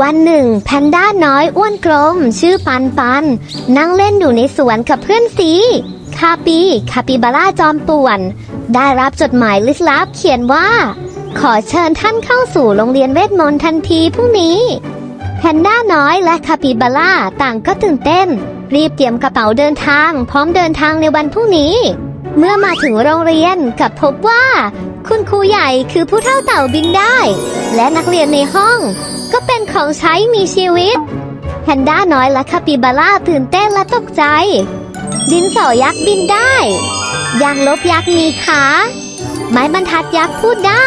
วันหนึ่งแพนด้าน้อยอ้วนกลม ชื่อปันปัน นั่งเล่นอยู่ในสวนกับเพื่อนสีคาปีคาปิบาร่าจอมป่วน ได้รับจดหมายลึกลับเขียนว่า ขอเชิญท่านเข้าสู่โรงเรียนเวทมนต์ทันทีพรุ่งนี้แพนด้าน้อยและคาปิบาร่าต่างก็ตื่นเต้น รีบเตรียมกระเป๋าเดินทาง พร้อมเดินทางในวันพรุ่งนี้ เมื่อมาถึงโรงเรียนกับพบว่า คุณครูใหญ่คือผู้เท่าเต่าบินได้ และนักเรียนในห้อง ก็เป็นของใช้มีชีวิตแพนด้าน้อยและคาปิบาร่าตื่นเต้นและตกใจ ดินสอยักษ์บินได้ยางลบยักษ์มีขาไม้บรรทัดยักษ์พูดได้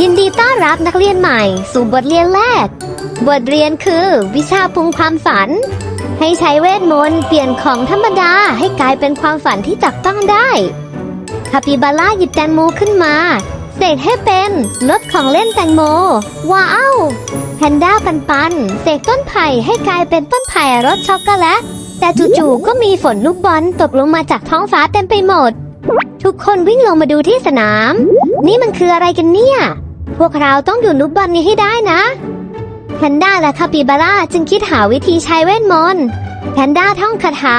ยินดีต้อนรับนักเรียนใหม่ สู่บทเรียนแรก บทเรียนคือวิชาปรุงความฝัน ให้ใช้เวทมนต์เปลี่ยนของธรรมดาให้กลายเป็นความฝันที่จับต้องได้คาปิบาร่าหยิบแตงโมขึ้นมา เสกให้เป็นรถของเล่นแตงโม ว้าวแพนด้าปันปันเสกต้นไผ่ให้กลายเป็นต้นไผ่รสช็อกโกแลตแต่จู่ๆก็มีฝนลูกบอลตกลงมาจากท้องฟ้าเต็มไปหมด ทุกคนวิ่งลงมาดูที่สนาม นี่มันคืออะไรกันเนี่ย พวกเราต้องอยู่ลูกบอลนี้ให้ได้นะ แพนด้าและคาปิบาร่าจึงคิดหาวิธีใช้เวทมนต์แพนด้าท่องคาถา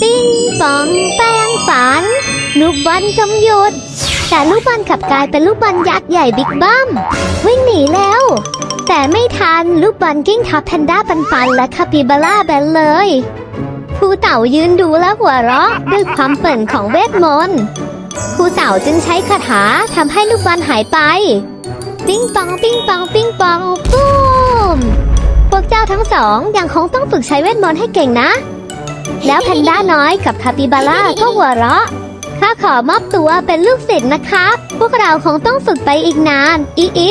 ปิ้งปองแป้งฝัน ลูกบอลจงหยุด แต่ลูกบอลกลับกลายเป็นลูกบอลยักษ์ใหญ่บิ๊กบัมวิ่งหนีแล้ว แต่ไม่ทันลูกบอลกิ้งทับแพนด้าปันปันและคาปิบาร่าแบนเลยครูเต่ายืนดูและหัวเราะด้วยความเปิ่นของเวทมนต์ครูเต่าจึงใช้คาถาทำให้ลูกบอลหายไป ปิ้งปองปิ้งปองปิ้งปองปุ เจ้าทั้งสองยังคงต้องฝึกใช้เวทมนต์ให้เก่งนะ แล้วแพนด้าน้อยกับคาปิบาร่าก็หัวเราะข้าขอมอบตัวเป็นลูกศิษย์นะครับพวกเราคงต้องฝึกไปอีกนานอีอี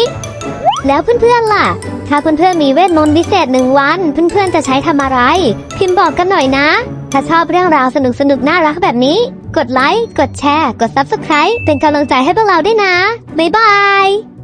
แล้วเพื่อนๆล่ะ ถ้าเพื่อนๆมีเวทมนต์พิเศษหนึ่งวัน เพื่อนๆจะใช้ทำอะไร พิมพ์บอกกันหน่อยนะ ถ้าชอบเรื่องราวสนุกๆน่ารักแบบนี้ กดไลค์ กดแชร์ กด Subscribe เป็นกำลังใจให้พวกเราด้วยนะ บ๊ายบาย